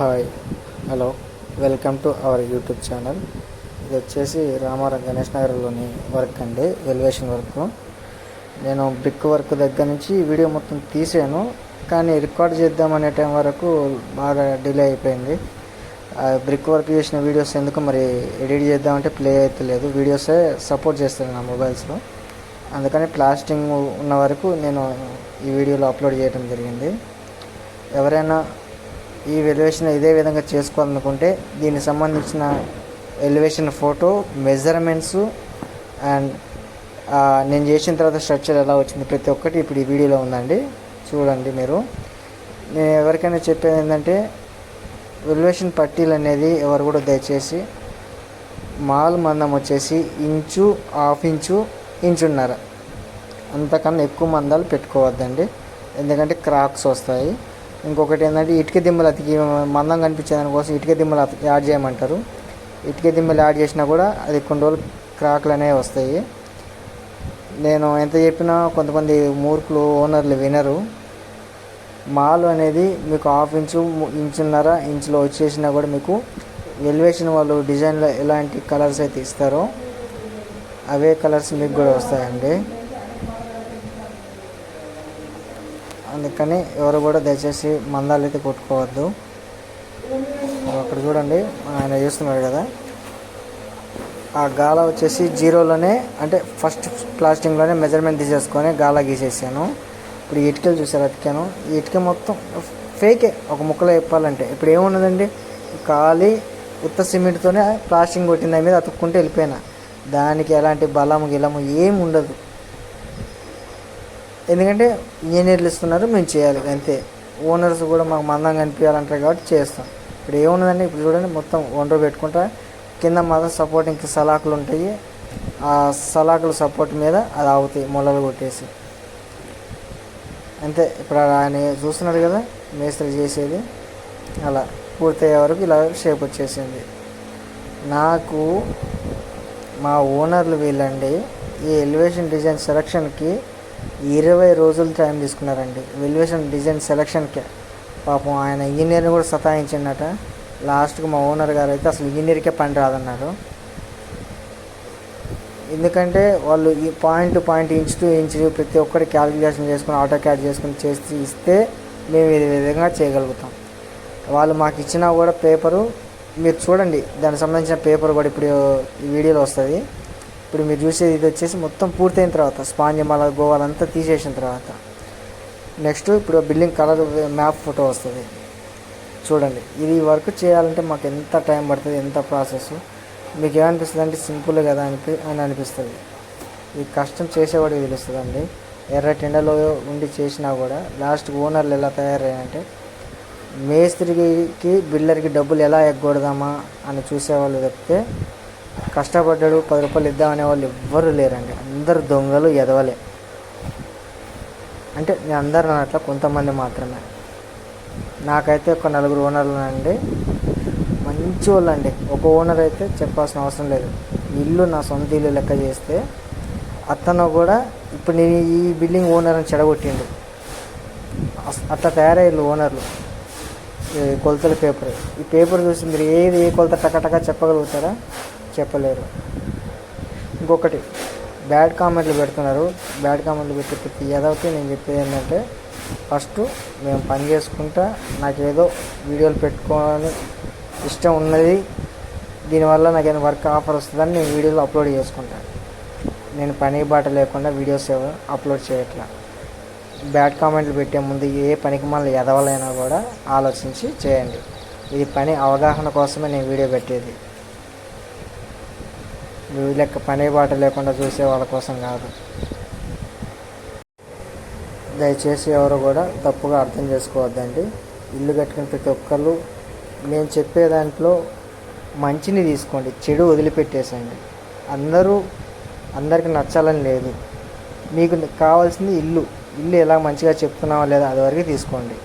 Hi hello welcome to our YouTube channel. ఇది వచ్చేసి రామారావు గణేష్ నగర్లోని వర్క్ అండి ఎలివేషన్ వర్క్. నేను బ్రిక్ వర్క్ దగ్గర నుంచి వీడియో మొత్తం తీసాను కానీ రికార్డ్ చేద్దామనే టైం వరకు బాగా డిలే అయిపోయింది. ఆ బ్రిక్ వర్క్ చేసిన వీడియోస్ ఎందుకు మరి ఎడిట్ చేద్దామంటే ప్లే అవుతలేదు వీడియోసే సపోర్ట్ చేస్తాను నా మొబైల్స్లో. అందుకని ప్లాస్టింగ్ ఉన్న వరకు నేను ఈ వీడియోలో అప్లోడ్ చేయడం జరిగింది. ఎవరైనా ఈ ఎలివేషన్ ఇదే విధంగా చేసుకోవాలనుకుంటే దీనికి సంబంధించిన ఎలివేషన్ ఫోటో మెజర్మెంట్స్ అండ్ నేను చేసిన తర్వాత స్ట్రక్చర్ ఎలా వచ్చింది ప్రతి ఒక్కటి ఇప్పుడు ఈ వీడియోలో ఉందండి. చూడండి మీరు. నేను ఎవరికైనా చెప్పేది ఏంటంటే ఎలివేషన్ పట్టీలు అనేది ఎవరు కూడా దయచేసి మాల్ మందం వచ్చేసి ఇంచు హాఫ్ ఇంచు ఇంచున్నర. అంతకన్నా ఎక్కువ మందాలు పెట్టుకోవద్దండి. ఎందుకంటే క్రాక్స్ వస్తాయి. ఇంకొకటి ఏంటంటే ఇటుక దిమ్మలు అతికి మందం కనిపించే దానికోసం ఇటుక దిమ్మలు యాడ్ చేయమంటారు. ఇటుక దిమ్మలు యాడ్ చేసినా కూడా అది కొన్ని రోజులు క్రాక్లు అనేవి వస్తాయి. నేను ఎంత చెప్పినా కొంతమంది మూర్ఖులు ఓనర్లు వినరు. మాల్ అనేది మీకు హాఫ్ ఇంచు ఇంచున్నర ఇంచులో వచ్చేసినా కూడా మీకు ఎలివేషన్ వాళ్ళు డిజైన్లో ఎలాంటి కలర్స్ అయితే ఇస్తారో అవే కలర్స్ మీకు కూడా వస్తాయండి. అందుకని ఎవరు కూడా దయచేసి మందాలు అయితే కొట్టుకోవద్దు. అక్కడ చూడండి ఆయన చూస్తున్నాడు కదా. ఆ గాల వచ్చేసి జీరోలోనే అంటే ఫస్ట్ ప్లాస్టింగ్లోనే మెజర్మెంట్ తీసేసుకొని గాల గీసేసాను. ఇప్పుడు ఈ ఇటుకలు చూసారు అతికాను ఈ ఇటుక మొత్తం ఫేకే ఒక ముక్కలో చెప్పాలంటే. ఇప్పుడు ఏమున్నదండి? ఖాళీ ఉత్త సిమెంట్తోనే ప్లాస్టింగ్ కొట్టిన దాని మీద అతుక్కుంటే వెళ్ళిపోయినా. దానికి ఎలాంటి బలము గిలము ఏమి ఉండదు ఎందుకంటే ఇంజనీర్లు ఇస్తున్నారు మేము చేయాలి అంతే. ఓనర్స్ కూడా మాకు మందంగా అనిపించాలంటారు కాబట్టి చేస్తాం. ఇప్పుడు ఏమున్నదండి ఇప్పుడు చూడండి మొత్తం ఒండ్రు పెట్టుకుంటా కింద మాత్రం సపోర్టింగ్ సలాకులు ఉంటాయి. ఆ సలాకుల సపోర్ట్ మీద అది ఆగుతాయి మొలలు కొట్టేసి. అంతే. ఇప్పుడు ఆయన చూస్తున్నాడు కదా మేస్త్రి చేసేది. అలా పూర్తయ్యే వరకు ఇలా షేప్ వచ్చేసింది. నాకు మా ఓనర్లు వీళ్ళండి ఈ ఎలివేషన్ డిజైన్ సెలక్షన్కి ఇరవై రోజులు టైం తీసుకున్నారండి. ఎలివేషన్ డిజైన్ సెలక్షన్కే పాపం ఆయన ఇంజనీర్ని కూడా సతాయించిందట లాస్ట్కి మా ఓనర్ గారు అయితే అసలు ఇంజనీర్కే పని రాదన్నారు ఎందుకంటే వాళ్ళు ఈ point to point inch to inch ప్రతి ఒక్కటి క్యాలిక్యులేషన్ చేసుకుని ఆటో క్యాడ్ చేసుకుని చేసి ఇస్తే మేము ఇది విధంగా చేయగలుగుతాం. వాళ్ళు మాకు ఇచ్చినా కూడా పేపరు మీరు చూడండి. దానికి సంబంధించిన పేపర్ కూడా ఇప్పుడు ఈ వీడియోలో వస్తుంది. ఇప్పుడు మీరు చూసేది ఇది వచ్చేసి మొత్తం పూర్తయిన తర్వాత స్పాంజ్ గోవాలంతా తీసేసిన తర్వాత. నెక్స్ట్ ఇప్పుడు బిల్డింగ్ కలర్ మ్యాప్ ఫోటో వస్తుంది. చూడండి ఇది వర్క్ చేయాలంటే మాకు ఎంత టైం పడుతుంది ఎంత ప్రాసెస్? మీకు ఏమనిపిస్తుంది అంటే సింపుల్ కదా అనిపి అని అనిపిస్తుంది. ఈ కష్టం చేసేవాడికి తెలుస్తుందండి. ఎర్ర టెండలో ఉండి చేసినా కూడా లాస్ట్ ఓనర్లు ఎలా తయారయ్యాయంటే మేస్త్రికి బిల్డర్కి డబ్బులు ఎలా ఎగ్గొడదామా అని చూసేవాళ్ళు తప్పితే కష్టపడ్డాడు పది రూపాయలు ఇద్దామనే వాళ్ళు ఎవ్వరు లేరండి. అందరు దొంగలు ఎదవలే. అంటే నేను అందరు అట్లా కొంతమంది మాత్రమే. నాకైతే ఒక నలుగురు ఓనర్లు అండి మంచి వాళ్ళు అండి ఒక ఓనర్ అయితే చెప్పాల్సిన అవసరం లేదు. ఇల్లు నా సొంత ఇల్లు లెక్క చేస్తే అతను కూడా ఇప్పుడు నేను ఈ బిల్డింగ్ ఓనర్ అని చెడగొట్టిండు. అస్- అట్లా తయారయ్యారు ఓనర్లు. కొలతల పేపర్. ఈ పేపర్ చూసి మీరు ఏది ఏ కొలత టకటక చెప్పగలుగుతారా? చెప్పలేరు. ఇంకొకటి బ్యాడ్ కామెంట్లు పెడుతున్నారు. బ్యాడ్ కామెంట్లు పెట్టి ప్రతి ఏదైతే నేను చెప్పేది ఏంటంటే ఫస్ట్ మేము పని చేసుకుంటా నాకు ఏదో వీడియోలు పెట్టుకోవాలని ఇష్టం ఉన్నది దీనివల్ల నాకు ఏదైనా వర్క్ ఆఫర్ వస్తుందని నేను వీడియోలు అప్లోడ్ చేసుకుంటాను నేను పని బాట లేకుండా వీడియోస్ అప్లోడ్ చేయట్లా. బ్యాడ్ కామెంట్లు పెట్టే ముందు ఏ పనికి మళ్ళీ ఎదవలైనా కూడా ఆలోచించి చేయండి. ఇది పని అవగాహన కోసమే నేను వీడియో పెట్టేది. లెక్క పని బాట లేకుండా చూసే వాళ్ళ కోసం కాదు. దయచేసి ఎవరు కూడా తప్పుగా అర్థం చేసుకోవద్దండి. ఇల్లు కట్టుకుని ప్రతి ఒక్కళ్ళు నేను చెప్పే దాంట్లో మంచిని తీసుకోండి చెడు వదిలిపెట్టేసండి అందరూ అందరికి నచ్చాలని లేదు. మీకు కావాల్సింది ఇల్లు. ఇల్లు ఎలా మంచిగా చెప్తున్నావా లేదా అది వరకు తీసుకోండి.